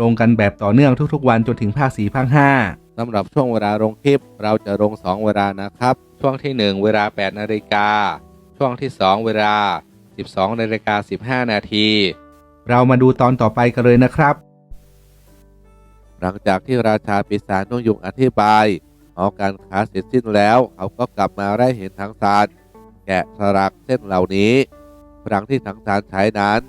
ลงกันแบบต่อเนื่องทุกๆ วันจนถึงภาค4ภาค5สำหรับช่วงเวลาลงคลิป เราจะลง 2 เวลานะครับ ช่วงที่ 1 เวลา 8 นาฬิกา ช่วงที่ 2 เวลา 12 นาฬิกา 15 นาที เรามาดูตอนต่อไปกันเลยนะครับ หลังจากที่ราชาปีศาจนุ่งยุงอธิบายหอการค้าเสร็จสิ้นแล้ว เขาก็กลับมาได้เห็นทั้งซานแกะสลักเส้นเหล่านี้พลังที่ทั้งซานใช้นั้น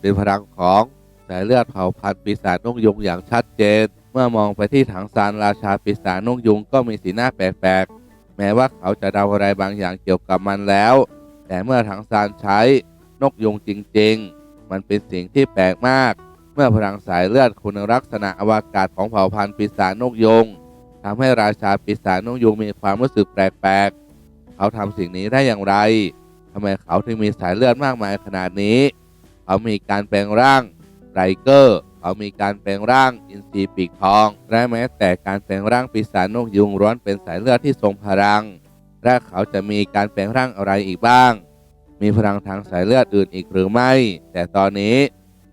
เป็นพลังของสายเลือดเผ่าพันธุ์ปีศาจนุ่งยุงอย่างชัดเจน เมื่อมองไปที่ถังซานราชาปีศาจนุ่งยุงก็มีสีหน้าแปลกๆ แม้ว่าเขาจะเดาอะไรบางอย่างเกี่ยวกับมันแล้ว แต่เมื่อถังซานใช้นกยุงจริงๆ มันเป็นสิ่งที่แปลกมาก เมื่อพลังสายเลือดคุณลักษณะอวกาศของเผ่าพันธุ์ปีศาจนกยุงทำให้ราชาปีศาจนกยุงมีความรู้สึกแปลกๆ เขาทำสิ่งนี้ได้อย่างไรทำไมเขาถึงมีสายเลือดมากมายขนาดนี้ เขามีการแปลงร่าง ไรเกอร์เขามีการแปลงร่างอินทรีปีกทอง และแม้แต่การแปลงร่างปีศาจนกยุงร้อนเป็นสายเลือดที่ทรงพลัง และเขาจะมีการแปลงร่างอะไรอีกบ้าง มีพลังทางสายเลือดอื่นอีกหรือไม่ แต่ตอนนี้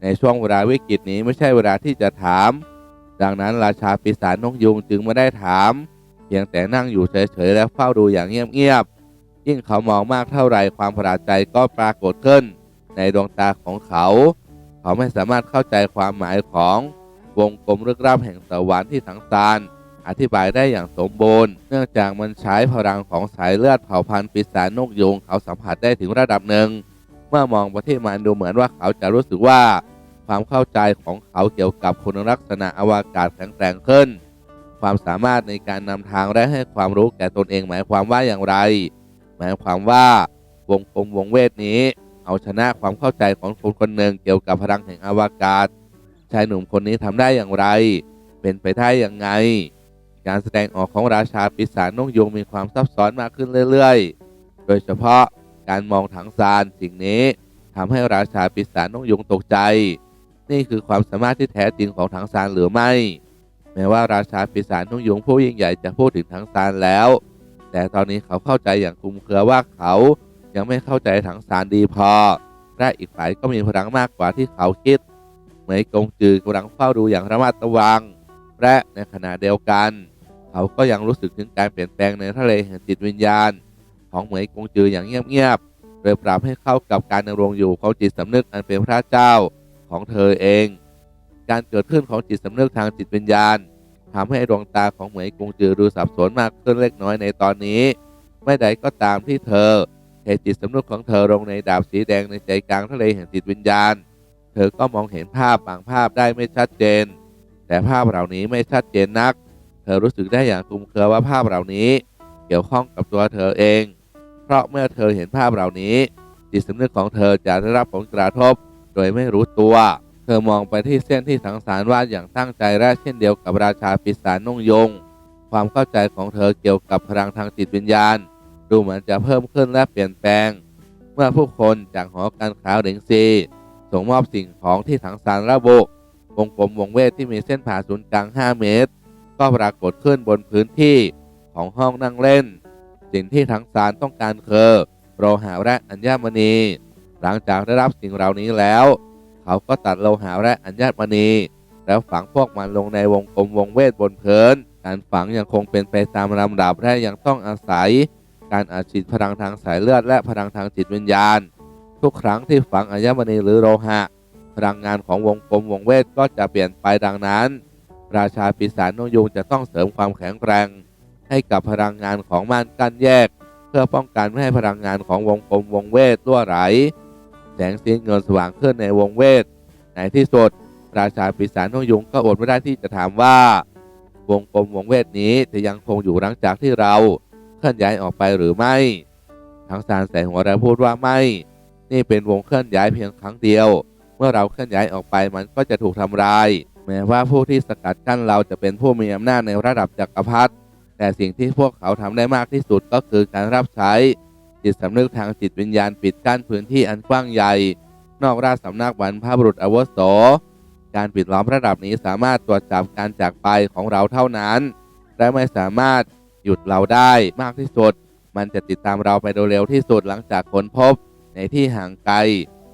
ในช่วงเวลาวิกฤตนี้ไม่ใช่เวลาที่จะถาม ดังนั้นราชาปีศาจนกยุงจึงไม่ได้ถาม เพียงแต่นั่งอยู่เฉยๆและเฝ้าดูอย่างเงียบๆยิ่งเขามองมากเท่าไรความประหลาดใจก็ปรากฏขึ้น ในดวงตาของเขา เขาไม่สามารถเข้าใจความหมายของวงกลมลึกลับแห่งสวรรค์ที่ทั้งซานอธิบายได้อย่างสมบูรณ์ เนื่องจากมันใช้พลังของสายเลือดเผ่าพันธุ์ปีศาจนกยุงเขาสัมผัสได้ถึงระดับหนึ่ง เมื่อมองไปที่มันดูเหมือนว่าเขาจะรู้สึกว่า ความเข้าใจของเขาเกี่ยวกับคุณลักษณะอวกาศแข็งแกร่งขึ้น ความสามารถในการนำทางและให้ความรู้แก่ตนเองหมายความว่าอย่างไร หมายความว่าวงกลมวงเวทนี้ เอาชนะความเข้าใจของคนคนหนึ่งเกี่ยวกับพลังแห่งอวกาศ ชายหนุ่มคนนี้ทำได้อย่างไร เป็นไปได้อย่างไง การแสดงออกของราชาปีศาจนกยุงมีความซับซ้อนมากขึ้นเรื่อยๆ โดยเฉพาะการมองถังซานสิ่งนี้ทำให้ราชาปีศาจนกยุงตกใจ นี่คือความสามารถที่แท้จริงของถังซานหรือไม่ แม้ว่าราชาปีศาจนกยุงผู้ยิ่งใหญ่จะพูดถึงถังซานแล้ว แต่ตอนนี้เขาเข้าใจอย่างคลุมเครือว่าเขา ยังไม่เข้าใจถังซานดีพอ และอีกฝ่ายก็มีพลังมากกว่าที่เขาคิด เหมยกงจือกำลังเฝ้าดูอย่างระมัดระวัง และในขณะเดียวกัน เขาก็ยังรู้สึกถึงการเปลี่ยนแปลงในทะเลแห่งจิตวิญญาณ ของเหมยกงจืออย่างเงียบๆ โดยปรับให้เข้ากับการดำรงอยู่ของจิตสำนึกอันเป็นพระเจ้าของเธอเอง การเกิดขึ้นของจิตสำนึกทางจิตวิญญาณทำให้ดวงตาของเหมยกงจือดูสับสนมากขึ้นเล็กน้อยในตอนนี้ ไม่ใดก็ตามที่เธอ ทจิตสำนึกของเธอลงในดาบสีแดงในใจกลางทะเลแห่งจิตวิญญาณ เธอก็มองเห็นภาพบางภาพได้ไม่ชัดเจน แต่ภาพเหล่านี้ไม่ชัดเจนนัก เธอรู้สึกได้อย่างคลุมเครือว่าภาพเหล่านี้ เกี่ยวข้องกับตัวเธอเอง เพราะเมื่อเธอเห็นภาพเหล่านี้ จิตสำนึกของเธอจะได้รับผลกระทบ โดยไม่รู้ตัว เธอมองไปที่เส้นที่สังสารวาดอย่างตั้งใจและเช่นเดียวกับราชาปีศาจนุ่งยง ความเข้าใจของเธอเกี่ยวกับพลังทางจิตวิญญาณ ดูเหมือนจะเพิ่มขึ้นและเปลี่ยนแปลง เมื่อผู้คนจากหอการค้าเหริงซีส่งมอบสิ่งของที่ถังสารระบุวงกลมวงเวทที่มีเส้นผ่าศูนย์กลาง 5 เมตร ก็ปรากฏขึ้นบนพื้นที่ของห้องนั่งเล่น สิ่งที่ทั้งสารต้องการคือโลหะและอัญมณี หลังจากได้รับสิ่งเหล่านี้แล้ว เขาก็ตัดโลหะและอัญมณี แล้วฝังพวกมันลงในวงกลมวงเวทบนพื้นการฝังยังคงเป็นไปตามลำดับและยังต้องอาศัย การอัดฉีดพลังทางสายเลือดและพลังทางจิตวิญญาณ ทุกครั้งที่ฝังอัญมณีหรือโลหะ พลังงานของวงกลมวงเวทก็จะเปลี่ยนไปดังนั้น ราชาปีศาจนกยุงจะต้องเสริมความแข็งแกร่ง ให้กับพลังงานของม่านกั้นแยก เพื่อป้องกันไม่ให้พลังงานของวงกลมวงเวทรั่วไหล แสงสีเงินสว่างขึ้นในวงเวทในที่สุดราชาปีศาจนกยุงก็อดไม่ได้ที่จะถามว่า วงกลมวงเวทนี้จะยังคงอยู่หลังจากที่เรา เคลื่อนย้ายออกไปหรือไม่ ทั้งสารแสงหัวเราพูดว่าไม่ นี่เป็นวงเคลื่อนย้ายเพียงครั้งเดียว เมื่อเราเคลื่อนย้ายออกไปมันก็จะถูกทำลาย แม้ว่าผู้ที่สกัดกั้นเราจะเป็นผู้มีอำนาจในระดับจักรพรรดิแต่สิ่งที่พวกเขาทำได้มากที่สุดก็คือการรับใช้จิตสำนึกทางจิตวิญญาณปิดกั้นพื้นที่อันกว้างใหญ่ นอกราชสำนักบรรพบุรุษอวโส การปิดล้อมระดับนี้สามารถตรวจจับการจากไปของเราเท่านั้น และไม่สามารถ ยุดเราได้มากที่สุด มันจะติดตามเราไปโดยเร็วที่สุดหลังจากค้นพบ ในที่ห่างไกล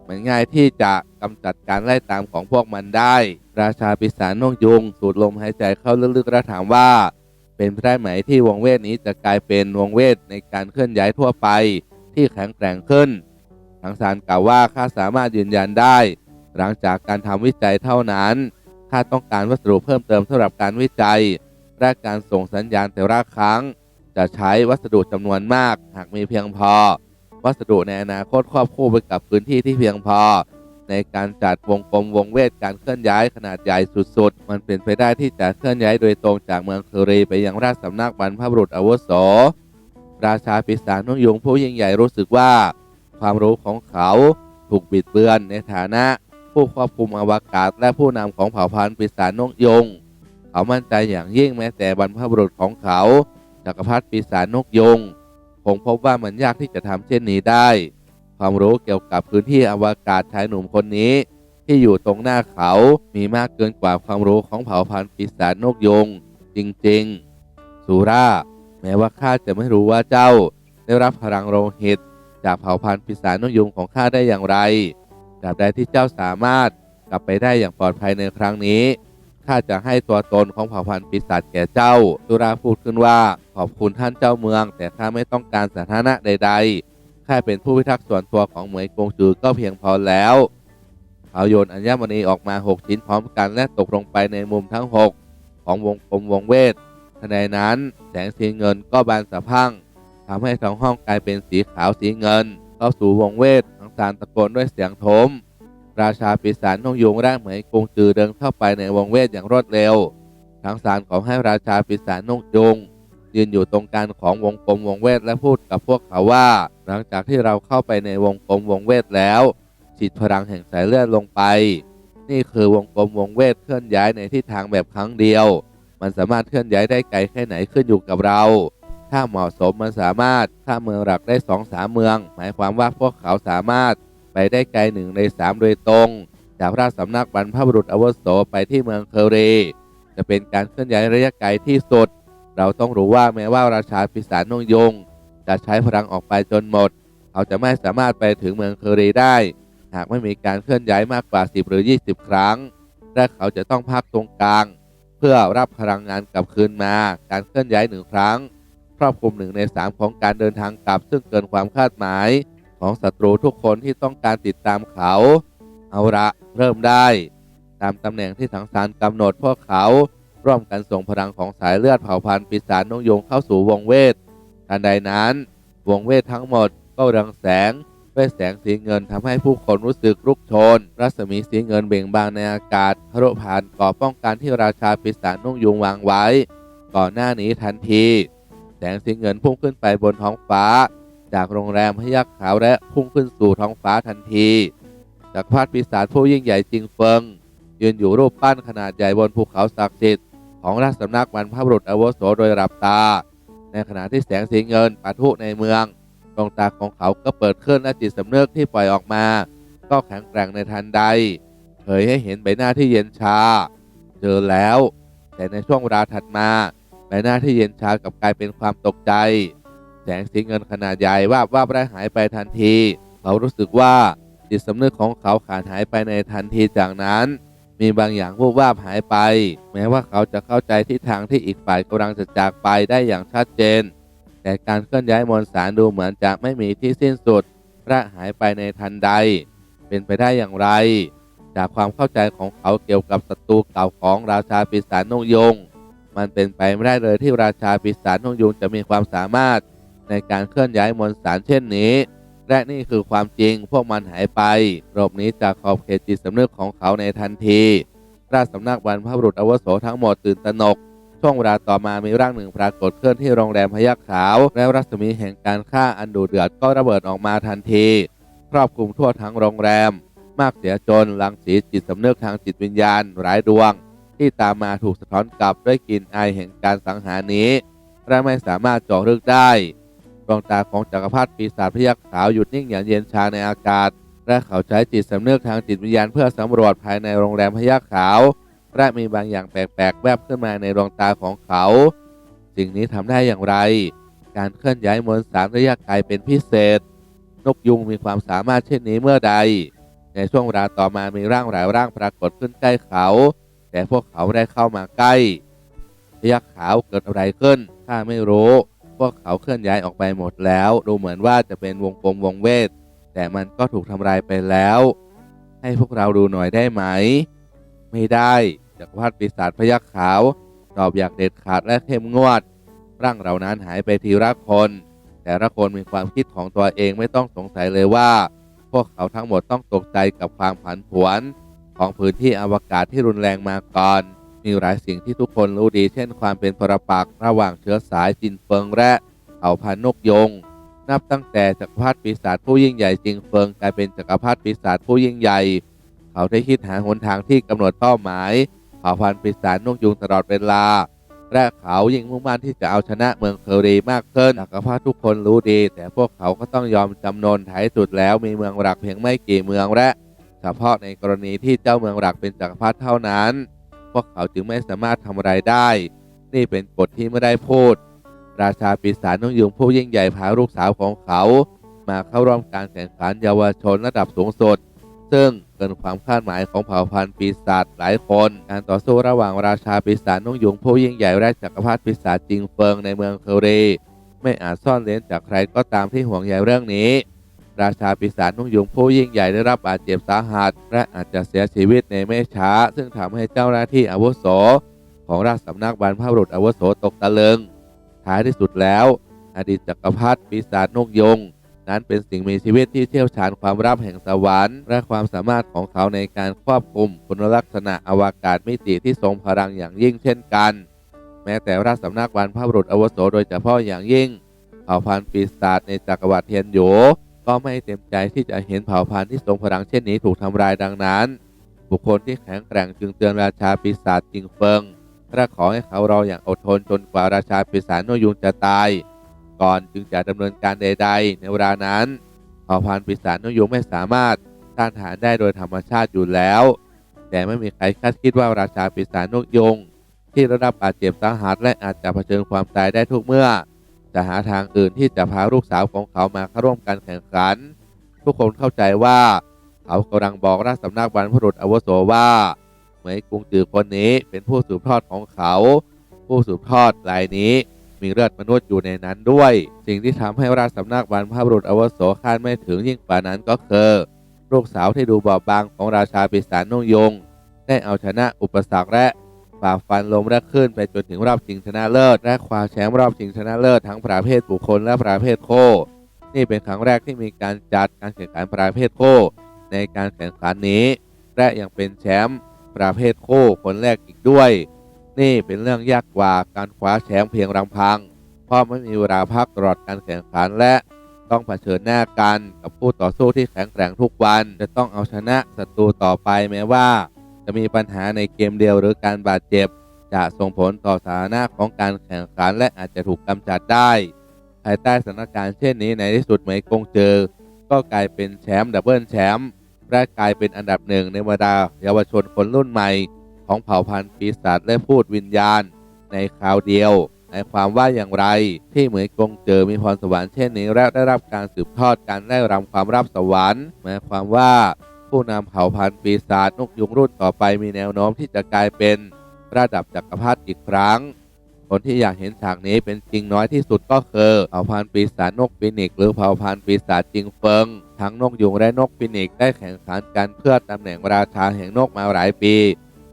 มันง่ายที่จะกำจัดการไล่ตามของพวกมันได้ ราชาปีศาจนกยุง สูดลมหายใจเข้าลึกๆและถามว่า เป็นไปได้ไหมที่วงเวทนี้จะกลายเป็นวงเวทในการเคลื่อนย้ายทั่วไป ที่แข็งแกร่งขึ้นทางสารกล่าวว่าข้าสามารถยืนยันได้ หลังจากการทำวิจัยเท่านั้นข้าต้องการวัสดุเพิ่มเติมสำหรับการวิจัย และการส่งสัญญาณแต่ละครั้ง จะใช้วัสดุจำนวนมาก หากมีเพียงพอ วัสดุในอนาคตควบคู่ไปกับพื้นที่ที่เพียงพอ ในการจัดวงกลมวงเวทการเคลื่อนย้ายขนาดใหญ่สุดๆ มันเป็นไปได้ที่จะเคลื่อนย้ายโดยตรงจากเมืองคอรีไปยังราชสำนักบรรพบุรุษอาวุโสราชาปีศาจนกยุงผู้ยิ่งใหญ่รู้สึกว่า ความรู้ของเขาถูกบิดเบือนในฐานะผู้ควบคุมอวกาศและผู้นำของเผ่าพันธุ์ปีศาจนกยง เขามั่นใจอย่างยิ่งแม้แต่บรรพบุรุษของเขาจักรพรรดิปีศาจนกยง คงพบว่ามันยากที่จะทำเช่นนี้ได้ ความรู้เกี่ยวกับพื้นที่อวกาศชายหนุ่มคนนี้ ที่อยู่ตรงหน้าเขามีมากเกินกว่าความรู้ของเผ่าพันธุ์ปีศาจนกยง จริงๆ สุราแม้ว่าข้าจะไม่รู้ว่าเจ้า ได้รับพลังโลหิตจากเผ่าพันธุ์ปีศาจนกยงของข้าได้อย่างไรตราบใดที่เจ้าสามารถกลับไปได้อย่างปลอดภัยในครั้งนี้ ข้าจะให้ตัวตนของเผ่าพันธุ์ปีศาจแก่เจ้าสุราพูดขึ้นว่าขอบคุณท่านเจ้าเมือง แต่ข้าไม่ต้องการสถานะใดๆแค่เป็นผู้พิทักษ์ส่วนตัวของเหมยกงจือก็เพียงพอแล้วเขาโยนอัญมณีออกมา 6 ชิ้นพร้อมกันและตกลงไปในมุมทั้ง 6 ของวงกลมวงเวททันใดนั้นแสงสีเงินก็บานสะพังทำให้ทั้งห้องกลายเป็นสีขาวสีเงิน เข้าสู่วงเวททั้งสารตะโกนด้วยเสียงโถม ราชาปีศาจนงยุงร่างเหมยกงจือเดินเข้าไปในวงเวทอย่างรวดเร็ว ทั้งสารขอให้ราชาปีศาจนงยุงยืนอยู่ตรงกลางของวงกลมวงเวทและพูดกับพวกเขาว่า หลังจากที่เราเข้าไปในวงกลมวงเวทแล้วฉีดพลังแห่งสายเลือดลงไป นี่คือวงกลมวงเวทเคลื่อนย้ายในทิศทางแบบครั้งเดียว มันสามารถเคลื่อนย้ายได้ไกลแค่ไหนขึ้นอยู่กับเรา ถ้าเหมาะสมมันสามารถข้ามเมืองหลักได้สองสามเมือง หมายความว่าพวกเขาสามารถ ไปได้ไกลหนึ่งในสามโดยตรง จากราชสำนักบรรพบุรุษอวโสไปที่เมืองเคเร จะเป็นการเคลื่อนย้ายระยะไกลที่สุด เราต้องรู้ว่าแม้ว่าราชาปีศาจนงยง จะใช้พลังออกไปจนหมด เขาจะไม่สามารถไปถึงเมืองเคอรีได้ หากไม่มีการเคลื่อนย้ายมากกว่า 10 หรือ 20 ครั้ง และเขาจะต้องพักตรงกลาง เพื่อรับพลังงานกลับคืนมา การเคลื่อนย้ายหนึ่งครั้ง ครอบคลุมหนึ่งในสามของการเดินทางกลับซึ่งเกินความคาดหมาย ของศัตรูทุกคนที่ต้องการติดตามเขา เอาละเริ่มได้ ตามตำแหน่งที่ถังสารกำหนดพวกเขาร่วมกันส่งพลังของสายเลือดเผ่าพันธุ์ปีศาจนกยงเข้าสู่วงเวททันใดนั้น วงเวททั้งหมดก็เรืองแสงด้วยแสงสีเงินทำให้ผู้คนรู้สึกลุกโชน รัศมีสีเงินเบ่งบานในอากาศทะลุผ่านก่อป้องกันที่ราชาปีศาจนุ่งยุงวางไว้ ก่อนหน้านี้ทันที แสงสีเงินพุ่งขึ้นไปบนท้องฟ้า จากโรงแรมพยักขาวและพุ่งขึ้นสู่ท้องฟ้าทันทีจากรพรรดิปีศาจผู้ยิ่งใหญ่จริงเฟิง ยืนอยู่รูปปั้นขนาดใหญ่บนภูเขาศักดิ์สิทธิ์ของราชสำนักบรรพบุรุษอวโสโดยหลับตา ในขณะที่แสงสีเงินปะทุในเมืองดวงตาของเขาก็เปิดขึ้นและจิตสำนึกที่ปล่อยออกมา ก็แข็งแกร่งในทันใด เผยให้เห็นใบหน้าที่เย็นชา เจอแล้ว แต่ในช่วงเวลาถัดมา ใบหน้าที่เย็นชากลับกลายเป็นความตกใจ แสงสีเงินขนาดใหญ่วาบวาบและหายไปทันที เขารู้สึกว่าจิตสำนึกของเขาขาดหายไปในทันทีจากนั้น มีบางอย่างวูบวาบหายไป แม้ว่าเขาจะเข้าใจทิศทางที่อีกฝ่ายกำลังจะจากไปได้อย่างชัดเจน แต่การเคลื่อนย้ายมวลสารดูเหมือนจะไม่มีที่สิ้นสุดและหายไปในทันใด เป็นไปได้อย่างไร จากความเข้าใจของเขาเกี่ยวกับศัตรูเก่าของราชาปีศาจนกยง มันเป็นไปไม่ได้เลยที่ราชาปีศาจนกยงจะมีความสามารถ ในการเคลื่อนย้ายมวลสารเช่นนี้ และนี่คือความจริงพวกมันหายไปหลบหนี้จากขอบเขตจิตสำนึกของเขาในทันทีราชสำนักบรรพบุรุษอวโสทั้งหมดตื่นตระหนก ช่วงเวลาต่อมามีร่างหนึ่งปรากฏขึ้นที่โรงแรมพยัคขาว แล้วรัศมีแห่งการฆ่าอันดุเดือดก็ระเบิดออกมาทันที ครอบคลุมทั่วทั้งโรงแรม มากเสียจนลังสีจิตสำนึกทางจิตวิญญาณหลายดวง ที่ตามมาถูกสะท้อนกลับด้วยกลิ่นอายแห่งการสังหารนี้และไม่สามารถจาะลึกได้ ดวงตาของจักรพรรดิปีศาจพยักขาวหยุดนิ่งอย่างเย็นชาในอากาศ และเขาใช้จิตสำนึกทางจิตวิญญาณเพื่อสำรวจภายในโรงแรมพยักขาว และมีบางอย่างแปลกๆ แวบขึ้นมาในดวงตาของเขา สิ่งนี้ทำได้อย่างไร การเคลื่อนย้ายมวลสารระยะไกลเป็นพิเศษ นกยุงมีความสามารถเช่นนี้เมื่อใด ในช่วงเวลาต่อมามีร่างหลายร่างปรากฏขึ้นใกล้เขา แต่พวกเขาไม่ได้เข้ามาใกล้พยักขาวเกิดอะไรขึ้นข้าไม่รู้ พวกเขาเคลื่อนย้ายออกไปหมดแล้ว ดูเหมือนว่าจะเป็นวงกลมวงเวท แต่มันก็ถูกทำลายไปแล้ว ให้พวกเราดูหน่อยได้ไหม ไม่ได้จักรพรรดิปีศาจพยักขาว ตอบอย่างเด็ดขาดและเข้มงวด ร่างเหล่านั้นหายไปทีละคน แต่ละคนมีความคิดของตัวเองไม่ต้องสงสัยเลยว่า พวกเขาทั้งหมดต้องตกใจกับความผันผวน ของพื้นที่อวกาศที่รุนแรงมาก่อน มีหลายสิ่งที่ทุกคนรู้ดี เช่นความเป็นปรปักษ์ระหว่างเชื้อสายจินเฟิงและเผ่าพันธุ์นกยง นับตั้งแต่จักรพรรดิปีศาจผู้ยิ่งใหญ่จิงเฟิงกลายเป็นจักรพรรดิปีศาจผู้ยิ่งใหญ่ เขาได้คิดหาหนทางที่กำหนดเป้าหมายเผ่าพันธุ์ปีศาจนกยุงตลอดเวลาและเขายิ่งมุ่งมั่นที่จะเอาชนะเมืองเคอรีมากขึ้นจักรพรรดิทุกคนรู้ดี แต่พวกเขาก็ต้องยอมจำนนท้ายสุดแล้วมีเมืองหลักเพียงไม่กี่เมืองและเฉพาะในกรณีที่เจ้าเมืองหลักเป็นจักรพรรดิเท่านั้น วกเขาจึงไม่สามารถทำอะไรได้ นี่เป็นกฎที่ไม่ได้พูด ราชาปีศาจนกยุงผู้ยิ่งใหญ่พาลูกสาวของเขา มาเข้าร่วมการแข่งขันเยาวชนระดับสูงสุด ซึ่งเกินความคาดหมายของเผ่าพันธุ์ปีศาจหลายคน การต่อสู้ระหว่างราชาปีศาจนกยุงผู้ยิ่งใหญ่และจักรพรรดิปีศาจจิงเฟิงในเมืองเคอรีไม่อาจซ่อนเลนจากใครก็ตามที่ห่วงใยเรื่องนี้ ราชาปีศาจนกยุงผู้ยิ่งใหญ่ได้รับบาดเจ็บสาหัสและอาจจะเสียชีวิตในไม่ช้า ซึ่งทำให้เจ้าหน้าที่อาวุโส ของราชสำนักบรรพบุรุษอาวุโสตกตะลึง ท้ายที่สุดแล้ว อดีตจักรพรรดิปีศาจนกยง นั้นเป็นสิ่งมีชีวิตที่เชี่ยวชาญความรับแห่งสวรรค์ และความสามารถของเขาในการควบคุมคุณลักษณะอวกาศมิติที่ทรงพลังอย่างยิ่งเช่นกัน แม้แต่ราชสำนักบรรพบุรุษอาวุโสโดยเฉพาะอย่างยิ่งเผ่าพันธุ์ปีศาจในจักรวรรดิเทียนโย ก็ไม่เต็มใจที่จะเห็นเผ่าพันธุ์ที่ทรงพลังเช่นนี้ถูกทำลายดังนั้น บุคคลที่แข็งแกร่งจึงเตือนราชาปีศาจจิงเฟิงและขอให้เขารออย่างอดทนจนกว่าราชาปีศาจโนยุงจะตาย ก่อนจึงจะดำเนินการใด ๆ ในเวลานั้นเผ่าพันธุ์ปีศาจโนยุงไม่สามารถต้านทานได้โดยธรรมชาติอยู่แล้ว แต่ไม่มีใครคาดคิดว่าราชาปีศาจนกยง ที่ระดับบาดเจ็บสาหัสและอาจจะเผชิญความตายได้ทุกเมื่อ จะหาทางอื่นที่จะพาลูกสาวของเขามาเข้าร่วมการแข่งขัน ทุกคนเข้าใจว่า เขากำลังบอกราชสำนักบรรพบุรุษอาวุโสว่าเหมยกรุงจือคนนี้เป็นผู้สืบทอดของเขา ผู้สืบทอดรายนี้มีเลือดมนุษย์อยู่ในนั้นด้วย สิ่งที่ทำให้ราชสำนักบรรพบุรุษอวุโสคาดไม่ถึงยิ่งกว่านั้นก็คือลูกสาวที่ดูบอบบางของราชาปีศาจนุ่งยง ได้เอาชนะอุปสรรคและ ฝ่าฟันลมและขึ้นไปจนถึงรอบชิงชนะเลิศ และคว้าแชมป์รอบชิงชนะเลิศทั้งประเภทบุคคลและประเภทโค นี่เป็นครั้งแรกที่มีการจัดการแข่งขันประเภทโค ในการแข่งขันนี้ และยังเป็นแชมป์ประเภทโคคนแรกอีกด้วย นี่เป็นเรื่องยากกว่าการคว้าแชมป์เพียงลำพัง เพราะไม่มีเวลาพักตลอดการแข่งขันและต้องเผชิญหน้ากันกับผู้ต่อสู้ที่แข็งแกร่งทุกวัน จะต้องเอาชนะศัตรูต่อไปแม้ว่า จะมีปัญหาในเกมเดียวหรือการบาดเจ็บ จะส่งผลต่อสถานะของการแข่งขันและอาจจะถูกกำจัดได้ ภายใต้สถานการณ์เช่นนี้ในที่สุดเหมยกงเจอ ก็กลายเป็นแชมป์ดับเบิลแชมป์และกลายเป็นอันดับหนึ่งในบรรดาเยาวชนคนรุ่นใหม่ ของเผ่าพันธุ์ปีศาจและพูดวิญญาณ ในคราวเดียวหมายความว่าอย่างไรที่เหมยกงเจอมีพรสวรรค์เช่นนี้และได้รับการสืบทอดการไล่รำความรับสวรรค์หมายความว่า ผู้นำเผ่าพันธุ์ปีศาจนกยุงรุ่นต่อไปมีแนวโน้มที่จะกลายเป็นระดับจักรพรรดิอีกครั้ง คนที่อยากเห็นฉากนี้เป็นจริงน้อยที่สุดก็คือเผ่าพันธุ์ปีศาจนกฟินิกหรือเผ่าพันธุ์ปีศาจจิงเฟิง ทั้งนกยุงและนกฟินิกได้แข่งขันกันเพื่อตำแหน่งราชาแห่งนกมาหลายปี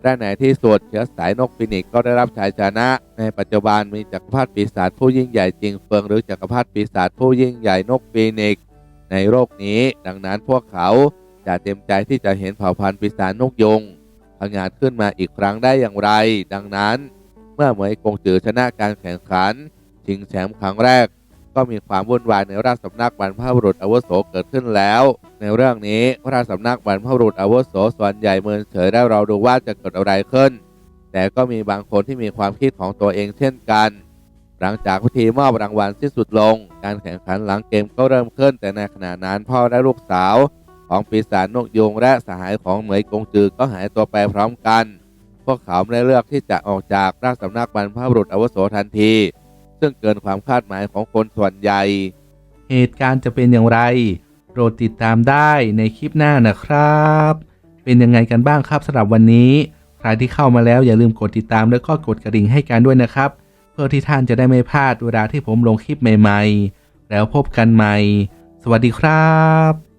และในที่สุดเชื้อสายนกฟินิกก็ได้รับชัยชนะ ในปัจจุบันมีจักรพรรดิปีศาจผู้ยิ่งใหญ่จิงเฟิง หรือจักรพรรดิปีศาจผู้ยิ่งใหญ่นกฟินิกในโลกนี้ ดังนั้นพวกเขา จะเต็มใจที่จะเห็นเผ่าพันธุ์ปีศาจนกยงพังงาดขึ้นมาอีกครั้งได้อย่างไร ดังนั้น เมื่อเหมยกงจือชนะการแข่งขัน ชิงแชมป์ครั้งแรก ก็มีความวุ่นวายในราชสำนักบรรพบุรุษอาวุโสเกิดขึ้นแล้ว ในเรื่องนี้ราชสำนักบรรพบุรุษอาวุโสส่วนใหญ่เมินเฉยได้เราดูว่าจะเกิดอะไรขึ้น แต่ก็มีบางคนที่มีความคิดของตัวเองเช่นกัน หลังจากพิธีมอบรางวัลสิ้นสุดลง การแข่งขันหลังเกมก็เริ่มขึ้น แต่ในขณะนั้นพ่อและลูกสาว ของปีศาจนกยุงและสหายของเหมยกงจือก็หายตัวไปพร้อมกัน พวกเขาไม่ได้เลือกที่จะออกจากราชสำนักบรรพบุรุษอวุโสทันที ซึ่งเกินความคาดหมายของคนส่วนใหญ่ เหตุการณ์จะเป็นอย่างไร โปรดติดตามได้ในคลิปหน้านะครับ เป็นยังไงกันบ้างครับสำหรับวันนี้ ใครที่เข้ามาแล้วอย่าลืมกดติดตามแล้วก็กดกระดิ่งให้กันด้วยนะครับ เพื่อที่ท่านจะได้ไม่พลาดเวลาที่ผมลงคลิปใหม่ ๆ แล้วพบกันใหม่ สวัสดีครับ